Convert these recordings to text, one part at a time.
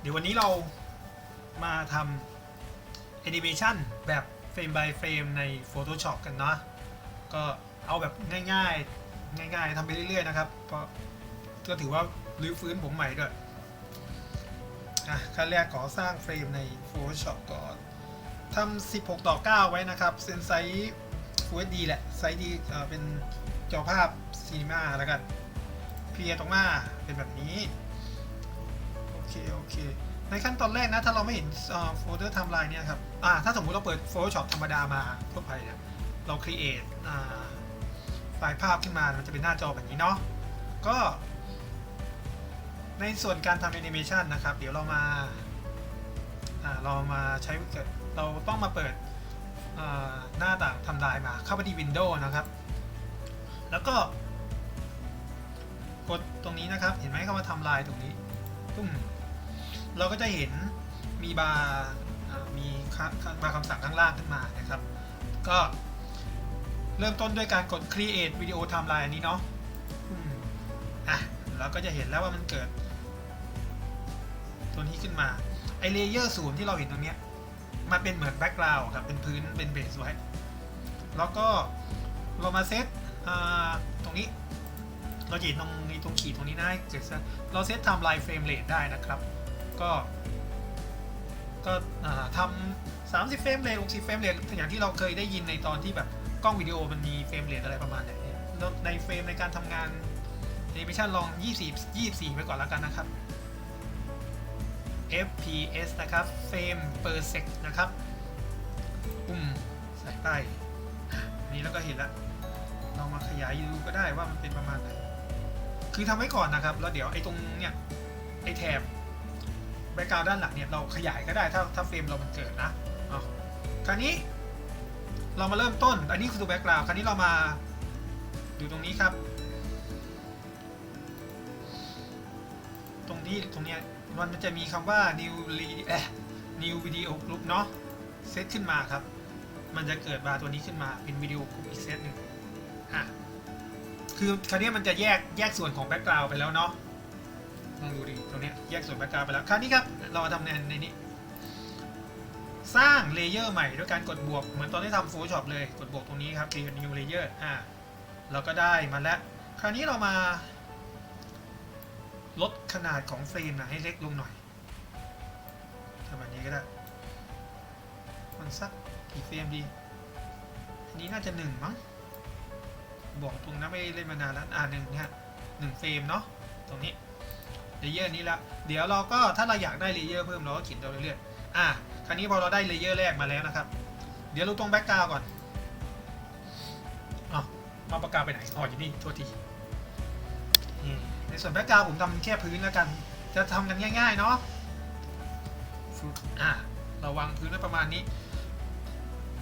เดี๋ยววันนี้เรามาทำแอนิเมชันแบบเฟรม by เฟรมใน Photoshop กันเนาะก็เอาแบบง่ายๆ ง่ายๆทำไปเรื่อยๆ นะครับเพราะก็ถือว่ารื้อฟื้นผมใหม่ด้วยอะขั้นแรกขอสร้างเฟรมใน Photoshop ก่อนทำ 16 ต่อ 9 ไว้นะครับเซนไซส์ Full HD แหละ ไซส์ดีเป็นจอภาพซีนีมาแล้วกันเพียตรงหน้าเป็นแบบนี้ เคโอเค ในขั้นตอนแรกนะถ้าเราไม่เห็นโฟลเดอร์ไทม์ไลน์เนี่ยครับอ่าถ้าสมมุติเราเปิด Photoshop ธรรมดามาทั่วไปเนี่ยเรา create อ่าไฟล์ภาพขึ้นมา มันจะเป็นหน้าจอแบบนี้เนาะก็ ในส่วนการทำแอนิเมชันนะครับ เดี๋ยวเรามาเรามาใช้เราต้องมาเปิดหน้าต่างทำลายมาเข้าไปที่ Windows นะครับ แล้วก็กดตรงนี้นะครับ เห็นไหมเข้ามาทำลายตรงนี้ปุ้ม เราก็จะเห็นมีบาร์มีบาร์คำสั่งข้างล่างขึ้นมานะครับ ก็เริ่มต้นด้วยการกด create video timeline อันนี้เนาะอะเราก็จะเห็นแล้วว่ามันเกิด ตัวนี้ขึ้นมา ไอเลเยอร์ศูนย์ที่เราเห็นตรงเนี้ยมันเป็นเหมือนแบ็กกราวด์ครับ เป็นพื้นเป็นเบสไว้ แล้วก็เรามาเซตตรงนี้ เราจะเห็นตรงนี้ตรงขีดตรงนี้นะเกิดเราเซตไทม์ไลน์เฟรมเรทได้นะครับ ก็ ก็อ่าทำ30เฟรมเรท60เฟรมเรทอย่างที่เราเคยได้ยินในตอนที่แบบกล้องวิดีโอมันมีเฟรมเรทอะไรประมาณไหนเนี่ยแล้วในเฟรมในการทำงานแอนิเมชันลอง24 24 ไปก่อนแล้วกันนะครับ FPS นะครับเฟรม per sec นะครับ ปุ่มใส่ไปอันนี้แล้วก็เห็นแล้วเรามาขยายดูก็ได้ว่ามันเป็นประมาณไหน คือทำไว้ก่อนนะครับ แล้วเดี๋ยวไอ้ตรงเนี่ยไอ้แถบ แบ็กกราวด้านหลังเนี่ยเราขยายก็ได้ถ้าถ้าเฟรมเรามันเกิดนะเอาคราวนี้เรามาเริ่มต้น อันนี้คือตัวแบ็กกราวคราวนี้เรามาดูตรงนี้ครับ ตรงนี้ตรงเนี้ยมันจะมีคำว่า new re- เอ่อ new video group เนาะเซตขึ้นมาครับ มันจะเกิดบาร์ตัวนี้ขึ้นมาเป็นวิดีโอกรุ๊ปอีกเซตหนึ่งอะคือคราวนี้มันจะแยกแยกส่วนของแบ็กกราวด์ไปแล้วเนาะ ลองดูดิตรงเนี้ยแยกส่วนแบ็กกราวด์ไปแล้วคราวนี้ครับเรามาทำงานในนี้ สร้างเลเยอร์ใหม่ด้วยการกดบวก เหมือนตอนที่ทำ Photoshop เลยกดบวกตรงนี้ครับ create new layer อ่าเราก็ได้มาแล้ว คราวนี้เรามาลดขนาดของเฟรมนะให้เล็กลงหน่อยทำแบบนี้ก็ได้ มันสักกี่เฟรมดี อันนี้น่าจะหนึ่งมั้ง บอกตรงนะไม่เล่นมานานแล้ว อ่าหนึ่งฮะหนึ่งเฟรมเนาะ ตรงนี้ เลเยอร์นี้ละเดี๋ยวเราก็ถ้าเราอยากได้เลเยอร์เพิ่มเราก็เขียนตัวเรื่อยๆอะคราวนี้พอเราได้เลเยอร์แรกมาแล้วนะครับ เดี๋ยวเราตรงแบ็กกราวก่อนอ๋อมาประกาไปไหนอ๋ออยู่นี่โทษทีในส่วนแบ็กกราวผมทำแค่พื้นแล้วกัน จะทำกันง่ายๆเนาะอะเราวางพื้นไว้ประมาณนี้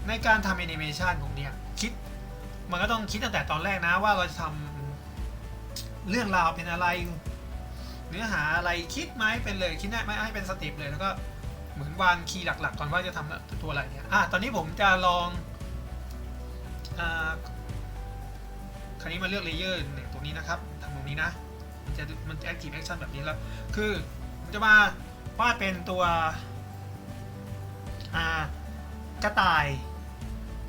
ในการทำแอนิเมชันผมเนี่ยคิดมันก็ต้องคิดตั้งแต่ตอนแรกนะว่าเราจะทำเรื่องราวเป็นอะไร เนื้อหาอะไรคิดไหมเป็นเลยคิดได้ไหมให้เป็นสเต็ปเลยแล้วก็เหมือนวางคีย์หลัก ๆ ก่อนว่าจะทำตัวอะไรเนี่ยอะตอนนี้ผมจะลองอ่าคราวนี้มาเลือกเลเยอร์หนึ่งตรงนี้นะครับทำตรงนี้นะมันจะมันจะ active action แบบนี้แล้ว คือผมจะมาวาดเป็นตัวอ่ากระต่าย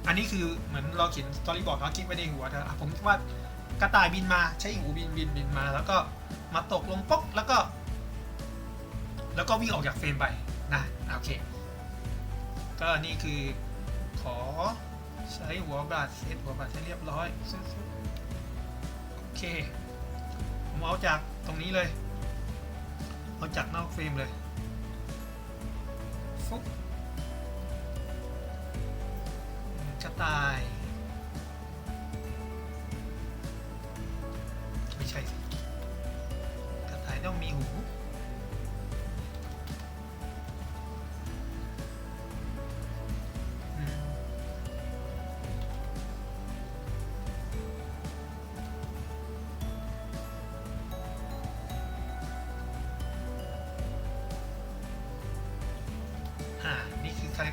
อันนี้คือเหมือนเราเขียนสตอรี่บอร์ดเราคิดไว้ในหัวแต่อะผมว่ากระต่ายบินมาใช้หูบินบินบินมา แล้วก็ มาตกลงป๊อกแล้วก็ แล้วก็วิ่งออกจากเฟรมไปนะโอเค ก็นี่คือขอใช้หัวบาดเซตหัวบาดให้เรียบร้อยโอเค ผมเอาจากตรงนี้เลย เอาจากนอกเฟรมเลยฟุ๊บกระต่าย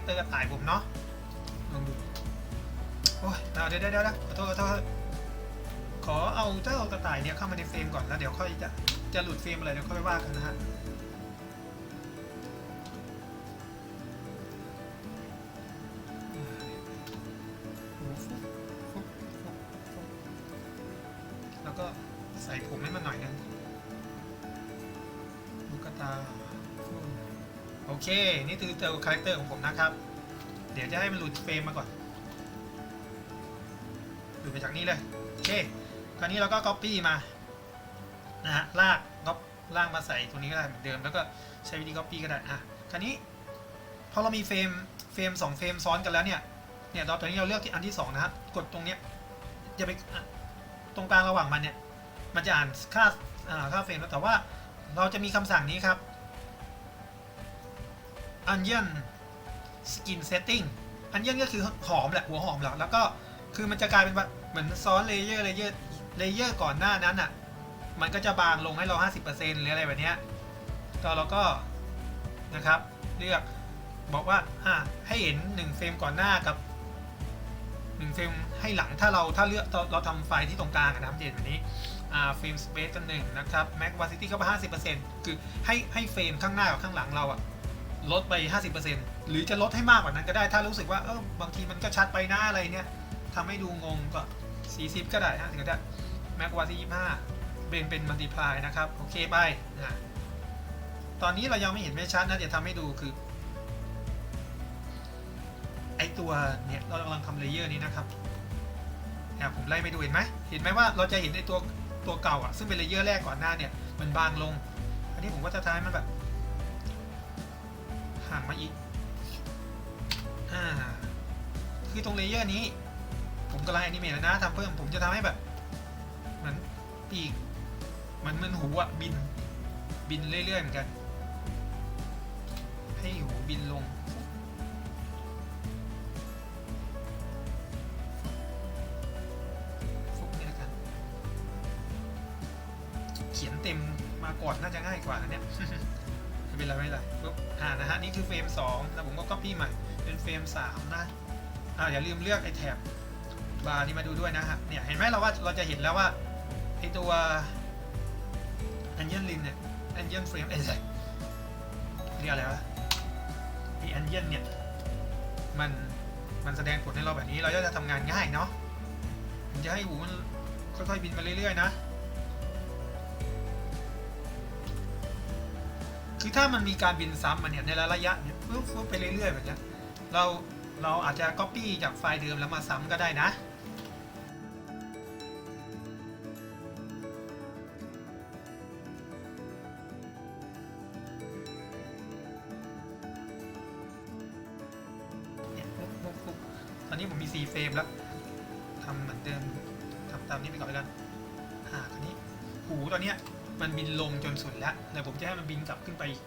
เตอร์กระต่ายผมเนาะลองดูโอ้ยเอาเดี๋ยวเดี๋ยวเดี๋ยวขอโทษขอโทษขอเอาเจ้ากระต่ายเนี่ยเข้ามาในเฟรมก่อนแล้วเดี๋ยวค่อยจะจะหลุดเฟรมอะไรเดี๋ยวค่อยว่ากันนะฮะ นี่คือตัวคาแรคเตอร์ของผมนะครับ เดี๋ยวจะให้มันหลุดเฟรมมาก่อนหลุดไปจากนี้เลยโอเคคราวนี้เราก็ copy มานะฮะลากก๊อปลากมาใส่ตรงนี้ก็ได้เหมือนเดิมแล้วก็ใช้วิธี copy ก็ได้อะคราวนี้พอเรามีเฟรมเฟรมสองเฟรมซ้อนกันแล้วเนี่ยเนี่ยตอนนี้เราเลือกที่อันที่สองนะครับกดตรงเนี้ยจะไปตรงกลางระหว่างมันเนี่ยมันจะอ่านค่าอ่าค่าเฟรมแล้วแต่ว่าเราจะมีคำสั่งนี้ครับ onion skin setting onion ก็คือหอมแหละหัวหอมแหละแล้วก็คือมันจะกลายเป็นว่าเหมือนซ้อนเลเยอร์เลเยอร์เลเยอร์ก่อนหน้านั้นอะ มันก็จะบางลงให้เรา 50%หรืออะไรแบบเนี้ยก็เราก็นะครับ เลือกบอกว่าอ่าให้เห็น 1 เฟรมก่อนหน้ากับ 1 เฟรมให้หลังถ้าเราถ้าเลือกเราเราทำไฟล์ที่ตรงกลางนะครับเห็นแบบนี้อ่าเฟรมสเปซกันหนึ่งนะครับ Mac Capacity ก็ไป50%คือให้ให้เฟรมข้างหน้ากับข้างหลังเราอะ ลดไป 50%หรือจะลดให้มากกว่านั้นก็ได้ถ้ารู้สึกว่าเออบางทีมันก็ชัดไปหน้าอะไรเนี่ยทำให้ดูงงก็ 40 ก็ได้นะถึงจะได้ Mac Capacity 25เป็นเป็น multiply นะครับ โอเคไปนะตอนนี้เรายังไม่เห็นไม่ชัดนะเดี๋ยวทำให้ดูคือ ไอตัวเนี่ยเรากำลังทำเลเยอร์นี้นะครับเนี่ยผมไล่ไปดูเห็นไหมเห็นไหมว่าเราจะเห็นในตัวตัวเก่าอะซึ่งเป็นเลเยอร์แรกก่อนหน้าเนี่ยมันบางลง อันนี้ผมก็จะทำให้มันแบบ ห่างมาอีก อ่า คือตรงเลเยอร์นี้ ผมกำลังแอนิเมตแล้วนะทำเพิ่ม ผมจะทำให้แบบ เหมือนปีกมือนมันหูอะบิน บินเรื่อยๆเหมือนกัน ให้หูบินลงฟุกนี่ล้วกันเขียนเต็มมาก่อนน่าจะง่ายกว่านะเนี่ย ไม่เป็นไรไม่เป็นไรปุ๊บอ่านะฮะนี่คือเฟรม2แล้วผมก็ copy ใหม่เป็นเฟรม3นะอ่าอย่าลืมเลือกไอ้แถบบาร์นี้มาดูด้วยนะฮะเนี่ยเห็นไหมเราว่าเราจะเห็นแล้วว่าไอ้ตัวอันเยนลินเนี่ยอันเยนเฟรมเอ้ยเรียกอะไรวะไอ้อันเยนเนี่ยมันมันแสดงผลให้เราแบบนี้เราจะทำงานง่ายเนาะผมจะให้หูมันค่อยๆบินมาเรื่อยๆนะ คือถ้ามันมีการบินซ้ำมันเนี่ยในระยะเนี่ยฟึ๊บฟึ๊บไปเรื่อยๆแบบนี้เราเราอาจจะ copy จากไฟล์เดิมแล้วมาซ้ำก็ได้นะเนี่ยฟุ๊ฟุ๊ฟูตอนนี้ผมมี 4 เฟรมแล้ว มันบินลงจนสุดแล้วแล้วผมจะให้มันบินกลับขึ้นไปอีก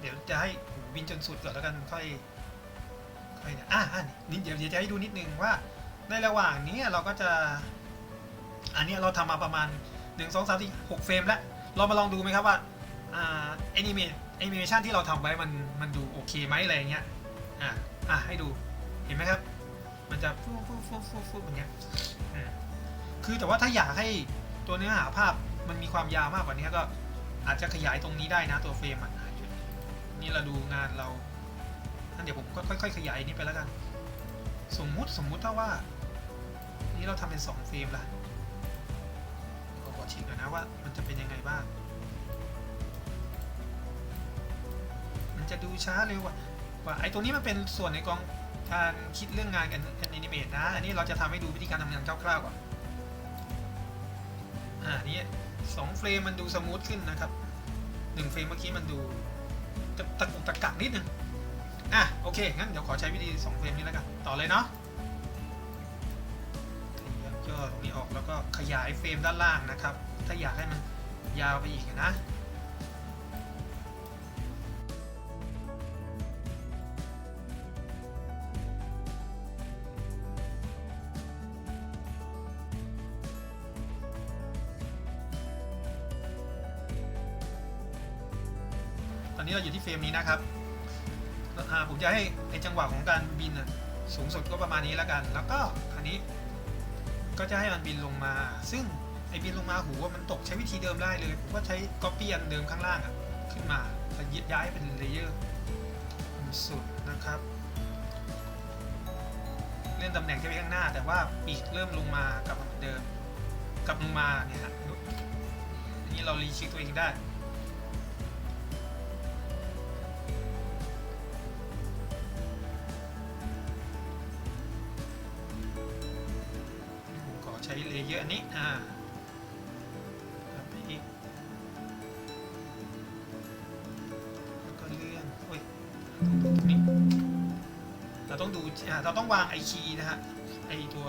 เดี๋ยวจะให้บินจนสุดก่อนแล้วกันค่อยค่อยเนี่ยอะอะนี่เดี๋ยวเดี๋ยวจะให้ดูนิดนึงว่าในระหว่างนี้เราก็จะ อันนี้เราทำมาประมาณ 1 2 3 4 6 เฟรมแล้ว เรามาลองดูไหมครับว่าแอนิเมตแอนิเมชันที่เราทำไว้มันมันดูโอเคไหมอะไรอย่างเงี้ยอะอะให้ดูเห็นไหมครับ มันจะฟูฟูฟูฟูฟูอย่างเงี้ยอืมคือแต่ว่าถ้าอยากให้ตัวเนื้อหาภาพมันมีความยาวมากกว่านี้ก็อาจจะขยายตรงนี้ได้นะตัวเฟรมอะนี่เราดูงานเรางั้นเดี๋ยวผมก็ค่อยๆขยายนี้ไปแล้วกัน สมมุติสมมุติถ้าว่า นี่เราทำเป็น 2 เฟรมละ ชิมหน่อยนะว่ามันจะเป็นยังไงบ้าง มันจะดูช้าเร็วกว่าว่าไอ้ตัวนี้มันเป็นส่วนในกองการคิดเรื่องงานกันแอนิเมตนะ อันนี้เราจะทำให้ดูวิธีการทำงานคร่าวๆก่อน อ่านี่สองเฟรมมันดูสมูทขึ้นนะครับหนึ่งเฟรมเมื่อกี้มันดูตะตะกุกตะกักนิดนึง อะโอเคงั้นเดี๋ยวขอใช้วิธี2เฟรมนี้แล้วกัน ต่อเลยเนาะ นี้ออกแล้วก็ขยายเฟรมด้านล่างนะครับ ถ้าอยากให้มันยาวไปอีกนะตอนนี้เราอยู่ที่เฟรมนี้นะครับอ่าผมจะให้ไอจังหวะของการบินสูงสุดก็ประมาณนี้แล้วกัน แล้วก็อันนี้ ก็จะให้มันบินลงมา ซึ่งไออบินลงมาหูว่ามันตกใช้วิธีเดิมได้เลย ผมก็ใช้ก๊อปปี้อันเดิมข้างล่างอะขึ้นมาแล้วย้ายเป็นเลเยอร์สุดนะครับ เลื่อนตำแหน่งจะไปข้างหน้า แต่ว่าปีกเริ่มลงมากลับมาเหมือนเดิมกลับลงมาเนี่ยฮะนี่เรารีช็คตัวเองได้ ยอร์อันนี้อ่าครับไปอีกแล้วก็เลื่อนโอ้ยตรงนี้เราต้องดูอ่าเราต้องวางไอคีย์นะฮะไอตัว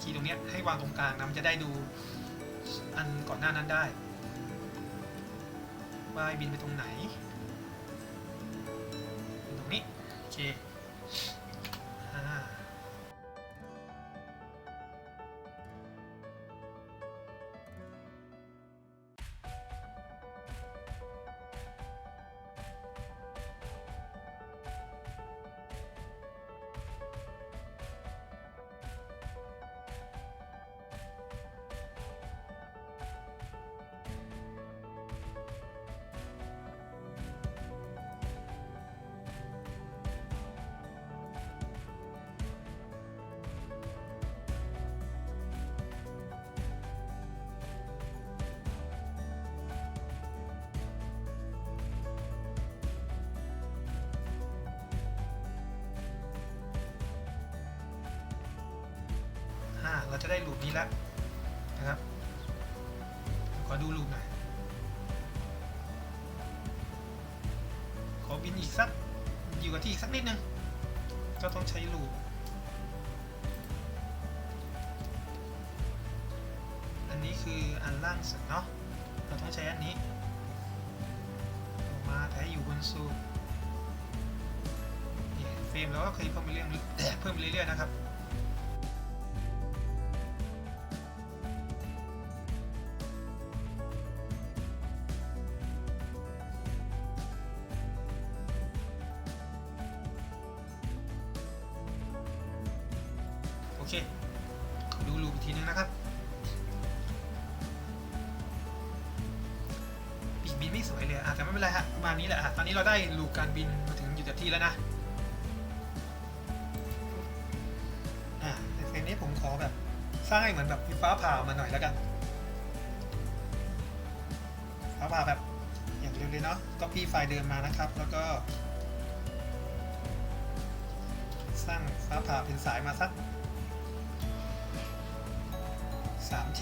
คีย์ตรงเนี้ยให้วางตรงกลางนะมันจะได้ดูอันก่อนหน้านั้นได้ว่าไอบินไปตรงไหนเป็นตรงนี้โอเค จะได้ลูปนี้แล้วนะครับขอดูลูปหน่อยขอบินอีกสักอยู่กับที่อีกสักนิดนึงก็ต้องใช้ลูปอันนี้คืออันล่างสุดเนาะเราต้องใช้อันนี้ออกมาแต่ให้อยู่บนสูตรเฟรมเราก็เคยเพิ่มไปเรื่อยๆเพิ่มไปเรื่อยๆนะครับ เค ดูรูปอีกทีนึงนะครับปีกบินไม่สวยเลยอะแต่ไม่เป็นไรฮะประมาณนี้แหละฮะตอนนี้เราได้รูปการบินมาถึงอยู่กับที่แล้วนะอ่าแต่เฟรมนี้ผมขอแบบสร้างให้เหมือนแบบมีฟ้าผ่ามาหน่อยแล้วกันฟ้าผ่าแบบอย่างเร็วเลยเนาะก็ปีไฟล์เดิมมานะครับ แล้วก็สร้างฟ้าผ่าเป็นสายมาสัก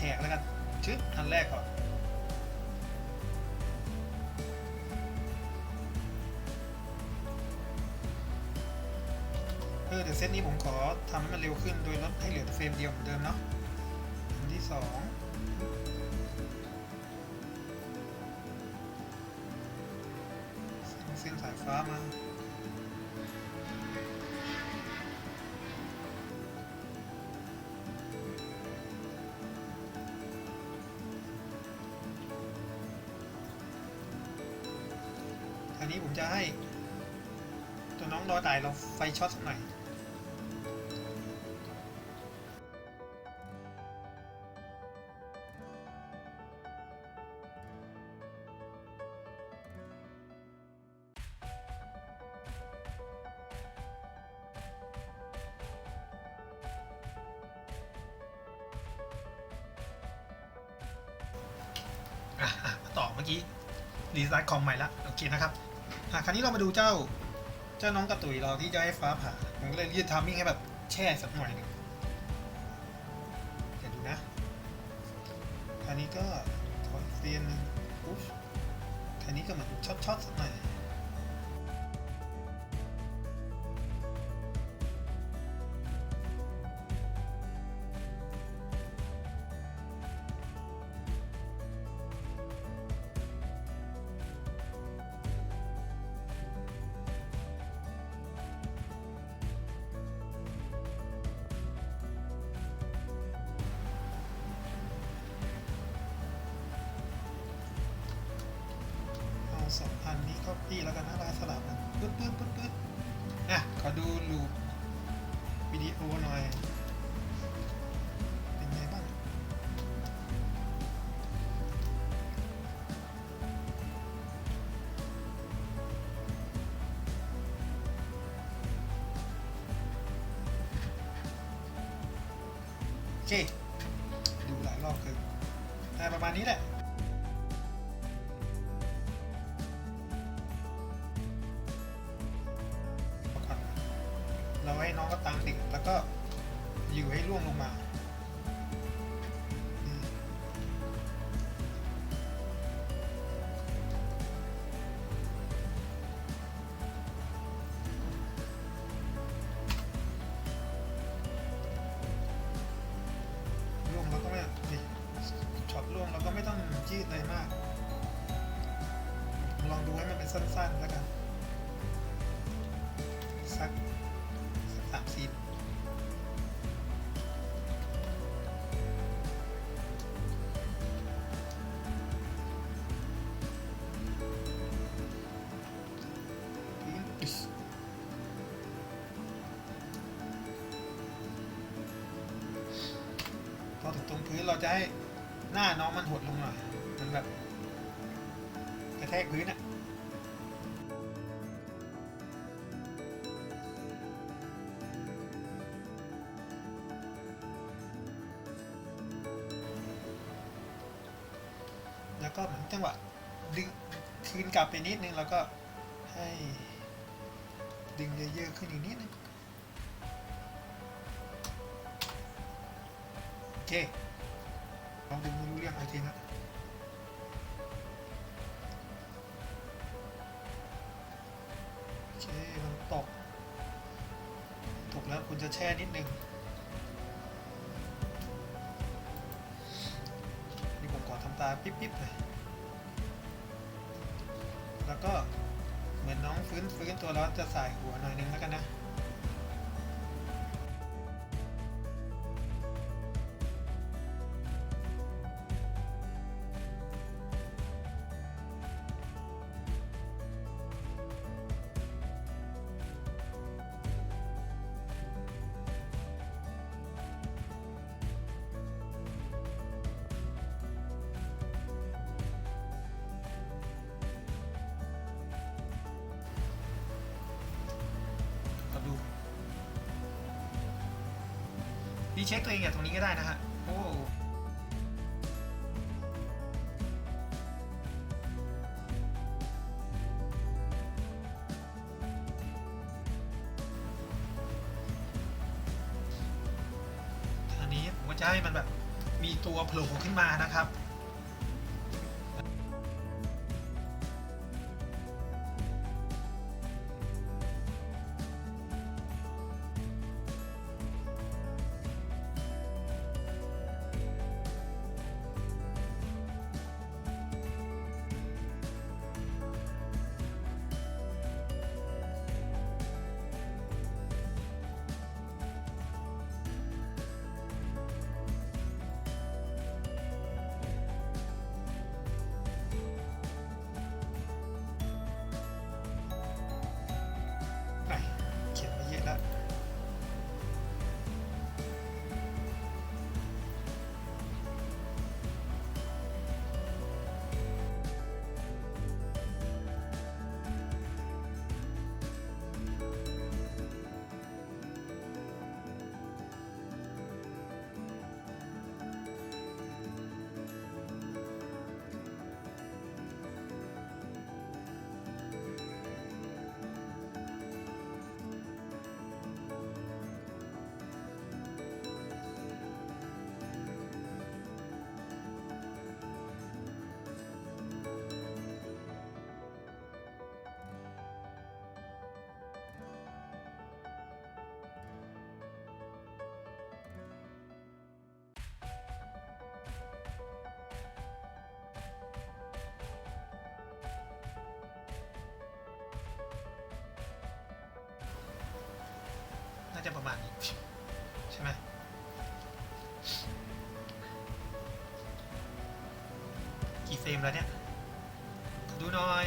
ฉกแล้วกันชึบอันแรกก่อนเออเดี๋ยวเซตนี้ผมขอทำให้มันเร็วขึ้นโดยลดให้เหลือเฟรมเดียวเหมือนเดิมเนาะอันที่สอง ตัวน้องรอตายเราไฟช็อตสักหน่อยอะมาต่อเมื่อกี้รีสตาร์ทคอมใหม่ละโอเคนะครับอะคราวนี้เรามาดูเจ้า เจ้าน้องกระตุยเราที่จะให้ฟ้าผ่าผมก็เลยยืดทามมิ่งให้แบบแช่สักหน่อยหนึ่งเดี๋ยวดูนะคันนี้ก็ขอเซียนนึ่งปุ๊บคันนี้ก็เหมือนช็อตช็อตๆสักหน่อย นี้ก็ปี้แล้วกันนะลายสลับกันปึ๊บปึ๊บปึ๊บปึ๊บอะขอดูลูปวิดีโอหน่อย อยู่ให้ล่ อถึงตรงพื้นเราจะให้หน้าน้องมันหดลงหน่อย มันแบบกระแทกพื้นอะแล้วก็เหมือนจังหวะดึงคืนกลับไปนิดนึงแล้วก็ให้ดึงเยอะๆขึ้นอีกนิดนึง เคลองดึงไม่รู้เรื่องอะไรทีนะโอเคมันตกตกแล้วคุณจะแช่นิดนึงนี่ผมขอทำตาปิ๊บๆเลยแล้วก็เหมือนน้องฟื้นฟื้นตัวแล้วจะใส่หัวหน่อยนึงแล้วกันนะ ตัวเองอย่างตรงนี้ก็ได้นะฮะโอ้อันนี้ผมก็จะให้มันแบบมีตัวโผล่ขึ้นมานะครับ น่าจะประมาณนี้ ใช่ไหมกี่เฟรมแล้วเนี่ย ดูหน่อย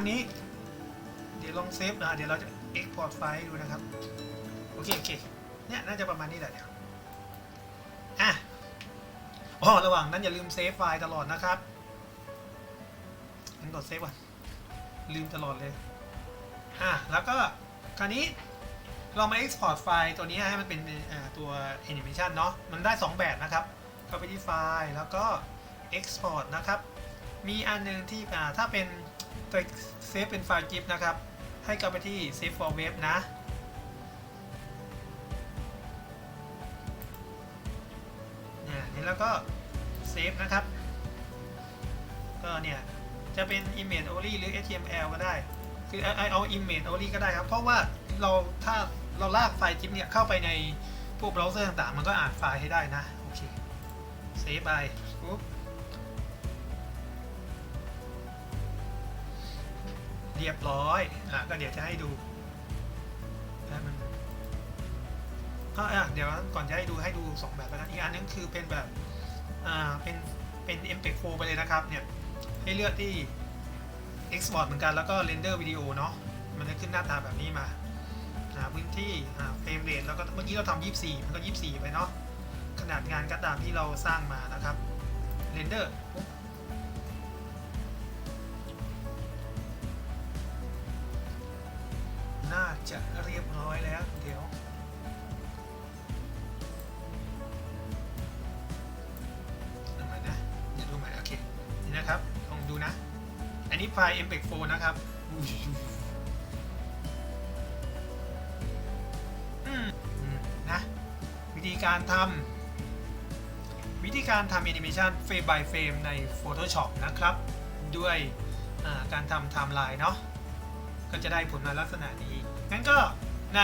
ณนี้ เดี๋ยวลองเซฟนะเดี๋ยวเราจะ export ไฟล์ดูนะครับ โอเคโอเคเนี่ยน่าจะประมาณนี้แหละเดี๋ยวอะอ๋อระหว่างนั้นอย่าลืมเซฟไฟล์ตลอดนะครับงั้นกดเซฟก่อนลืมตลอดเลยอะแล้วก็คราวนี้เรามา export ไฟล์ตัวนี้ให้มันเป็นตัว animation เนาะมันได้ 2 แบบนะครับเข้าไปที่ไฟล์แล้วก็ export นะครับ มีอันหนึงที่อ่าถ้าเป็น ตัวเซฟเป็นไฟล์ GIF นะครับ ให้กลับไปที่ save for web นะเนี่ยแล้วก็เซฟนะครับ ก็เนี่ย จะเป็น image only หรือ html ก็ได้ คือเอาเอาเอา image only ก็ได้ครับ เพราะว่าเราถ้าเราลากไฟล์ GIF เนี่ยเข้าไปในพวกเบราว์เซอร์ต่างๆ มันก็อ่านไฟล์ให้ได้นะ โอเค เซฟไป เรียบร้อยอะก็เดี๋ยวจะให้ดูแล้วมันก็อะเดี๋ยวก่อนจะให้ดูให้ดู 2 แบบแล้วกันอีกอันนึงคือเป็นแบบอ่าเป็นเป็น MPEG 4ไปเลยนะครับเนี่ยให้เลือกที่ Export เหมือนกันแล้วก็ Render วิดีโอเนาะมันจะขึ้นหน้าตาแบบนี้มาพื้นที่เฟรมเรทแล้วก็เมื่อกี้เราทำ24 มันก็ 24 ไปเนาะขนาดงานก็ตามที่เราสร้างมานะครับ Render ปุ๊บ จะเรียบร้อยแล้วเดี๋ยว ดูใหม่นะเดี๋ยวดูใหม่โอเค นี่นะครับ ลองดูนะ อันนี้ไฟล์ MPEG 4นะครับอืมนะวิธีการทำวิธีการทำแอนิเมชันเฟรม by เฟรมใน Photoshop นะครับ ด้วยการทำไทม์ไลน์เนาะก็จะได้ผลมาลักษณะนี้ งั้นก็ใน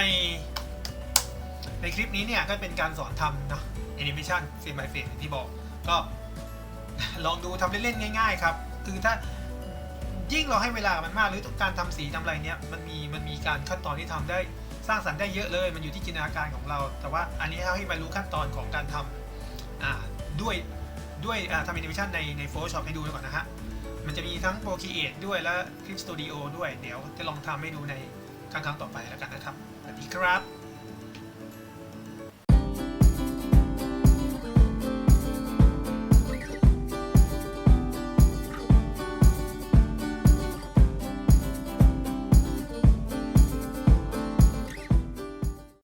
ในคลิปนี้เนี่ยก็เป็นการสอนทำเนาะแอนิเมชันเฟรม by เฟรมอย่างที่บอก ก็ลองดูทำเล่นๆง่าย ๆ ครับ คือถ้ายิ่งเราให้เวลามันมากหรือการทำสีทำอะไรเนี้ยมันมีมันมีการขั้นตอนที่ทำได้สร้างสรรค์ได้เยอะเลย มันอยู่ที่จินตนาการของเรา แต่ว่าอันนี้ให้มารู้ขั้นตอนของการทำด้วยด้วยทำแอนิเมชันในใน Photoshop ให้ดูก่อนนะฮะ มันจะมีทั้ง Procreate ด้วยและ Clip Studio ด้วย เดี๋ยวจะลองทำให้ดูใน ครั้งต่อไปแล้วกันนะครับสวัสดีครับ